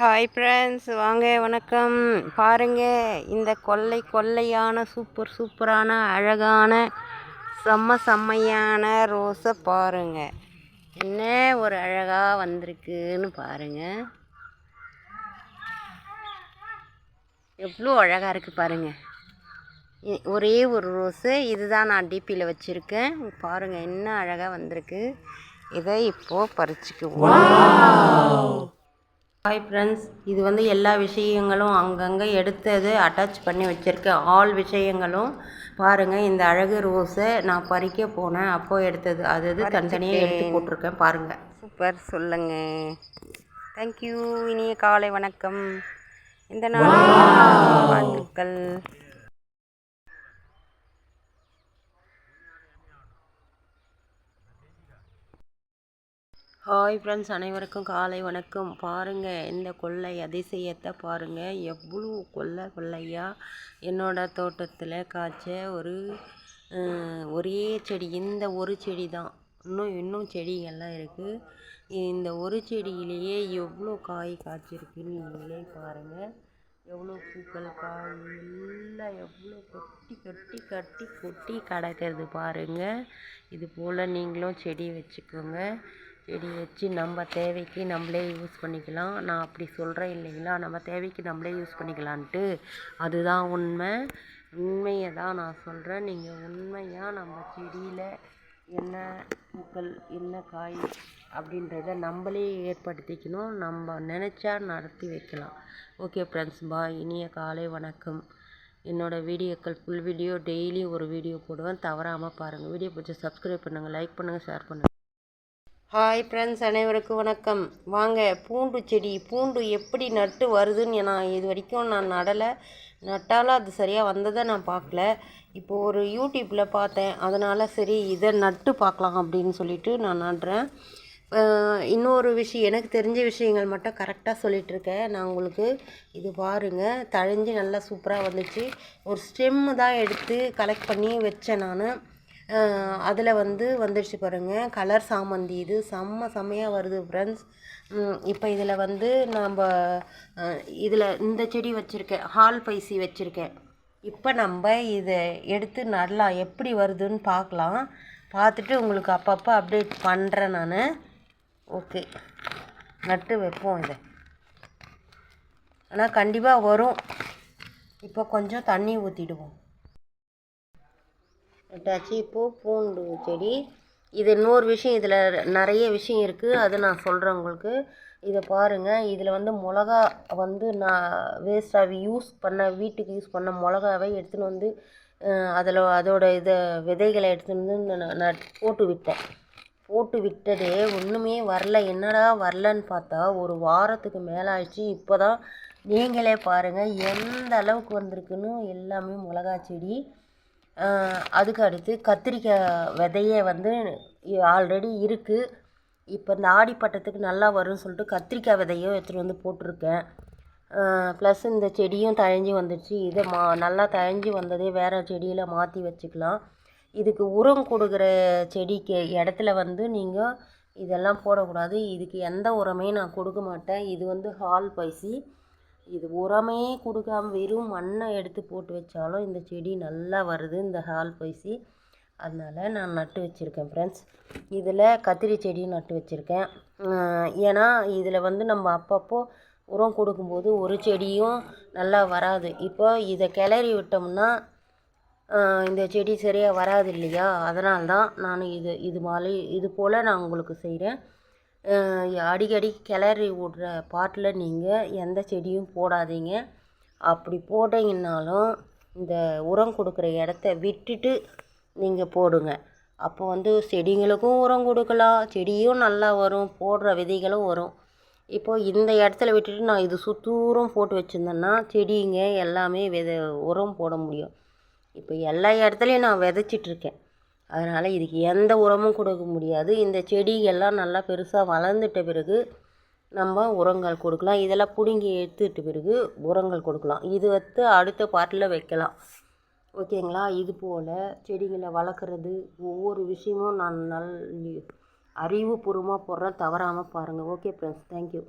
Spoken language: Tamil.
ஹாய் ஃப்ரெண்ட்ஸ் வாங்க வணக்கம். பாருங்கள் இந்த கொள்ளை கொள்ளையான சூப்பர் சூப்பரான அழகான செம்ம செம்மையான ரோஸை பாருங்கள் என்ன ஒரு அழகாக வந்திருக்குன்னு பாருங்கள் எவ்வளோ அழகாக இருக்குது பாருங்கள் ஒரே ஒரு ரோஸு இதுதான் நான் டிபியில் வச்சுருக்கேன். பாருங்கள் என்ன அழகாக வந்திருக்கு. இதை இப்போது பறிச்சுக்குவோம். ஹாய் ஃப்ரெண்ட்ஸ் இது வந்து எல்லா விஷயங்களும் அங்கங்கே எடுத்தது அட்டாச் பண்ணி வச்சுருக்கேன். ஆல் விஷயங்களும் பாருங்கள் இந்த அழகு ரோஸை நான் பறிக்க போனேன். அப்போ எடுத்தது அது அது தனித்தனியாக எடுத்து போட்டிருக்கேன். பாருங்கள் சூப்பர் சொல்லுங்க. தேங்க்யூ இனிய காலை வணக்கம். இந்த நாள் வாழ்த்துக்கள். ஹாய் ஃப்ரெண்ட்ஸ் அனைவருக்கும் காலை வணக்கம். பாருங்கள் இந்த கொள்ளை அதிசயத்தை பாருங்கள் எவ்வளோ கொள்ளை கொள்ளையாக என்னோடய தோட்டத்தில் காய்ச்ச ஒரு ஒரே செடி இந்த ஒரு செடி தான் இன்னும் இன்னும் செடிகள்லாம் இருக்குது இந்த ஒரு செடியிலேயே எவ்வளோ காய் காய்ச்சிருக்குன்னு நீங்களே பாருங்கள் எவ்வளோ பூக்கள் காய் எல்லாம் எவ்வளோ கொட்டி கொட்டி கட்டி கொட்டி கிடக்கிறது பாருங்கள் இது போல் நீங்களும் செடி வச்சுக்கோங்க. செடி வச்சு நம்ம தேவைக்கு நம்மளே யூஸ் பண்ணிக்கலாம். நான் அப்படி சொல்கிறேன் இல்லைங்களா? நம்ம தேவைக்கு நம்மளே யூஸ் பண்ணிக்கலான்ட்டு. அதுதான் உண்மை. உண்மையை தான் நான் சொல்கிறேன் நீங்கள் உண்மையாக நம்ம செடியில் என்ன பூக்கள் என்ன காய் அப்படின்றத நம்மளே ஏற்படுத்திக்கணும். நம்ம நினச்சா நடத்தி வைக்கலாம். ஓகே ஃப்ரெண்ட்ஸ் பாய் இனிய காலை வணக்கம். என்னோடய வீடியோக்கள் ஃபுல் வீடியோ டெய்லி ஒரு வீடியோ போடுவேன். தவறாமல் பாருங்கள் வீடியோ பிடிச்சி சப்ஸ்கிரைப் பண்ணுங்கள் லைக் பண்ணுங்கள் ஷேர் பண்ணுங்கள் ஹாய் ஃப்ரெண்ட்ஸ் அனைவருக்கும் வணக்கம். வாங்க பூண்டு செடி பூண்டு எப்படி நட்டு வருதுன்னு நான் இது வரைக்கும் நான் நடலை. நட்டாலும் அது சரியாக வந்ததை நான் பார்க்கல. இப்போது ஒரு யூடியூப்பில் பார்த்தேன். அதனால் சரி இதை நட்டு பார்க்கலாம் அப்படின்னு சொல்லிட்டு நான் நடுறேன். இன்னொரு விஷயம் எனக்கு தெரிஞ்ச விஷயங்கள் மட்டும் கரெக்டாக சொல்லிகிட்ருக்கேன் நான் உங்களுக்கு இது பாருங்கள் தழிஞ்சு நல்லா சூப்பராக வந்துச்சு. ஒரு ஸ்டெம்மு தான் எடுத்து கலெக்ட் பண்ணி வச்சேன் நான். அதில் வந்து வந்துடுச்சு பாருங்கள் கலர் சாமந்தி இது. செம்ம செம்மையாக வருது ஃப்ரெண்ட்ஸ் இப்போ இதில் வந்து நம்ம இதில் இந்த செடி வச்சுருக்கேன். ஹால் பைசி வச்சுருக்கேன். இப்போ நம்ம இதை எடுத்து நடலாம் எப்படி வருதுன்னு பார்க்கலாம் பார்த்துட்டு உங்களுக்கு அப்பப்போ அப்டேட் பண்ணுறேன் நான். ஓகே நட்டு வைப்போம் இதை. ஆனால் கண்டிப்பாக வரும். இப்போ கொஞ்சம் தண்ணி ஊற்றிடுவோம் அட்டாச்சி இப்போது பூண்டு செடி. இது இன்னொரு விஷயம் இதில் நிறைய விஷயம் இருக்குது அது நான் சொல்கிறேன் உங்களுக்கு. இதை பாருங்கள் இதில் வந்து மிளகா வந்து நான் வேஸ்ட்டாக யூஸ் பண்ண வீட்டுக்கு யூஸ் பண்ண மிளகாவை எடுத்துன்னு வந்து அதில் அதோட இதை விதைகளை எடுத்துன்னு வந்து நான் நான் போட்டு விட்டேன். போட்டு விட்டதே ஒன்றுமே வரல. என்னடா வரலன்னு பார்த்தா ஒரு வாரத்துக்கு மேலே ஆயிடுச்சு இப்போ தான் நீங்களே பாருங்கள் எந்த அளவுக்கு வந்திருக்குன்னு எல்லாமே மிளகா செடி. அதுக்கு அடுத்து கத்திரிக்காய் விதையே வந்து ஆல்ரெடி இருக்குது இப்போ இந்த ஆடிப்பட்டத்துக்கு நல்லா வரும்னு சொல்லிட்டு கத்திரிக்காய் விதையும் எடுத்துகிட்டு வந்து போட்டிருக்கேன். ப்ளஸ் இந்த செடியும் தழைஞ்சி வந்துடுச்சு இதை மா நல்லா தழைஞ்சி வந்ததே வேறு செடியில் மாற்றி வச்சுக்கலாம். இதுக்கு உரம் கொடுக்குற செடிக்கு இடத்துல வந்து நீங்கள் இதெல்லாம் போடக்கூடாது. இதுக்கு எந்த உரமே நான் கொடுக்க மாட்டேன். இது வந்து ஹால் பைசி. இது உரமே கொடுக்காம வெறும் மண்ணை எடுத்து போட்டு வச்சாலும் இந்த செடி நல்லா வருது இந்த ஹால் பைசி. அதனால் நான் நட்டு வச்சுருக்கேன் ஃப்ரெண்ட்ஸ் இதில் கத்திரி செடியும் நட்டு வச்சுருக்கேன். ஏன்னா இதில் வந்து நம்ம அப்பப்போ உரம் கொடுக்கும்போது ஒரு செடியும் நல்லா வராது. இப்போ இதை கிளறி விட்டோம்னா இந்த செடி சரியாக வராது இல்லையா? அதனால்தான் நான் இது இது மாதிரி இது போல் நான் உங்களுக்கு செய்கிறேன் அடிக்கடி கிளறி விட்ற பாட்டில் நீங்கள் எந்த செடியும் போடாதீங்க. அப்படி போட்டீங்கன்னாலும் இந்த உரம் கொடுக்குற இடத்த விட்டுட்டு நீங்கள் போடுங்க. அப்போ வந்து செடிங்களுக்கும் உரம் கொடுக்கலாம் செடியும் நல்லா வரும் போடுற விதைகளும் வரும். இப்போ இந்த இடத்துல விட்டுட்டு நான் இது சுத்தூரம் போட்டு வச்சுருந்தேன்னா செடிங்க எல்லாமே வித உரம் போட முடியும். இப்போ எல்லா இடத்துலையும் நான் விதைச்சிட்ருக்கேன் அதனால் இதுக்கு எந்த உரமும் கொடுக்க முடியாது. இந்த செடிகள்லாம் நல்லா பெருசாக வளர்ந்துட்ட பிறகு நம்ம உரங்கள் கொடுக்கலாம். இதெல்லாம் பிடுங்கி எடுத்துட்ட பிறகு உரங்கள் கொடுக்கலாம். இது வந்து அடுத்த பாட்டில் வைக்கலாம். ஓகேங்களா இது போல் செடிகளை வளர்க்குறது ஒவ்வொரு விஷயமும் நான் நல் அறிவுபூர்வமாக போடுறேன். தவறாமல் பாருங்கள் ஓகே ஃப்ரெண்ட்ஸ் தேங்க்யூ